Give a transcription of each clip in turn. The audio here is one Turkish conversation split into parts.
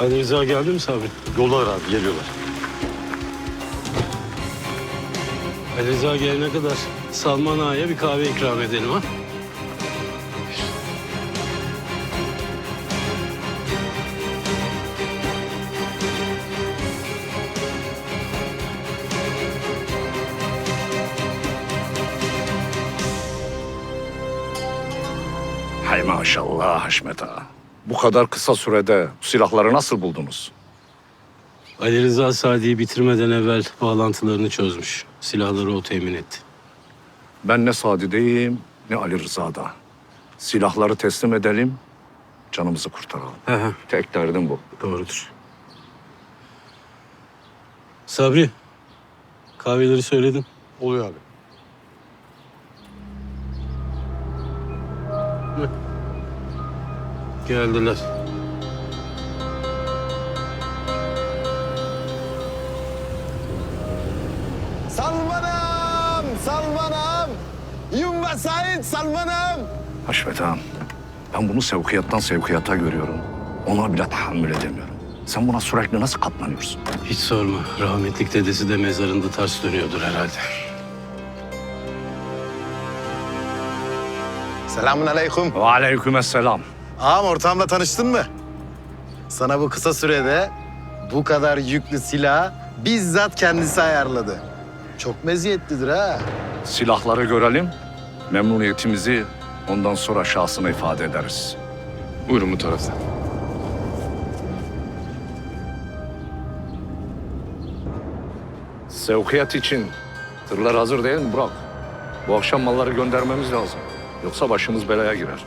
Ali Rıza geldi mi Sabri? Yollar abi geliyorlar. Ali Rıza gelene kadar Salman Ağa'ya bir kahve ikram edelim ha. Hay maşallah Haşmet Ağa. Bu kadar kısa sürede silahları nasıl buldunuz? Ali Rıza Sadi'yi bitirmeden evvel bağlantılarını çözmüş. Silahları o temin etti. Ben ne Sadi'deyim ne Ali Rıza'da. Silahları teslim edelim, canımızı kurtaralım. He, Tek derdim bu. doğrudur. Sabri, kahveleri söyledim. Oluyor abi. Geldiler. Salmanım, Salmanım. Yumba Said, Salmanım. Haşmet Ağam, ben bunu sevkiyattan sevkiyata görüyorum. Ona bile tahammül edemiyorum. Sen buna sürekli nasıl katlanıyorsun? Hiç sorma. Rahmetlik dedesi de mezarında ters dönüyordur herhalde. Selamun aleyküm. Ve aleykümselam. Ağam ortağımla tanıştın mı? Sana bu kısa sürede bu kadar yüklü silah bizzat kendisi ayarladı. Çok meziyetlidir ha. Silahları görelim, memnuniyetimizi ondan sonra şahsına ifade ederiz. Buyurun bu taraftan. Sevkiyat için tırlar hazır değil mi Burak? Bu akşam malları göndermemiz lazım. Yoksa başımız belaya girer.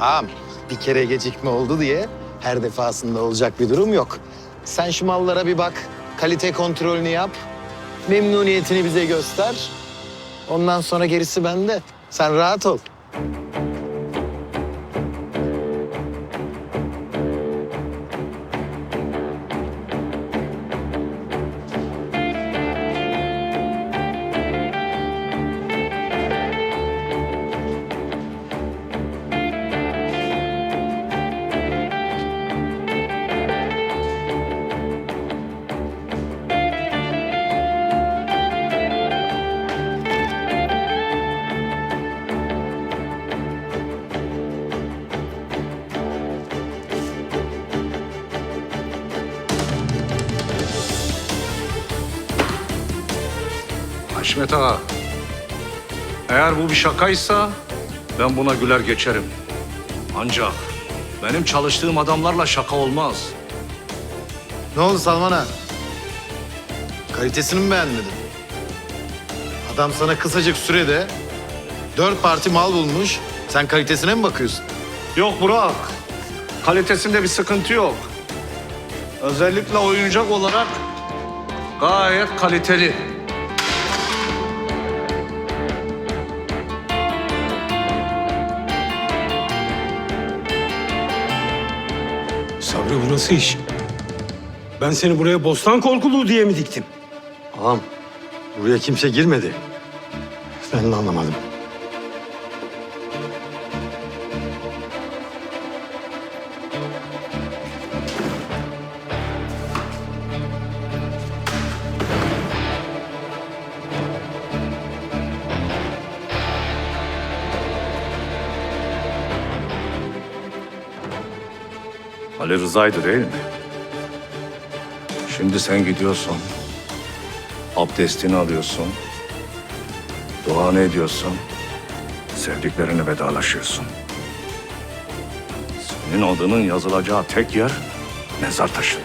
Ağam bir kere gecikme oldu diye her defasında olacak bir durum yok. Sen şu mallara bir bak, kalite kontrolünü yap, memnuniyetini bize göster. Ondan sonra gerisi bende. Sen rahat ol. Haşmet Ağa, eğer bu bir şakaysa ben buna güler geçerim. Ancak benim çalıştığım adamlarla şaka olmaz. Ne oldu Salman ağa? Kalitesini mi beğenmedin? Adam sana kısacık sürede dört parti mal bulmuş. Sen kalitesine mi bakıyorsun? Yok Burak, kalitesinde bir sıkıntı yok. Özellikle oyuncak olarak gayet kaliteli. Sabri bu nasıl iş? Ben seni buraya bostan korkuluğu diye mi diktim? Ağam buraya kimse girmedi. Ben de anlamadım. Ali Rıza'ydı değil mi? Şimdi sen gidiyorsun. Abdestini alıyorsun. Duanı ediyorsun. Sevdiklerine vedalaşıyorsun. Senin adının yazılacağı tek yer mezar taşı.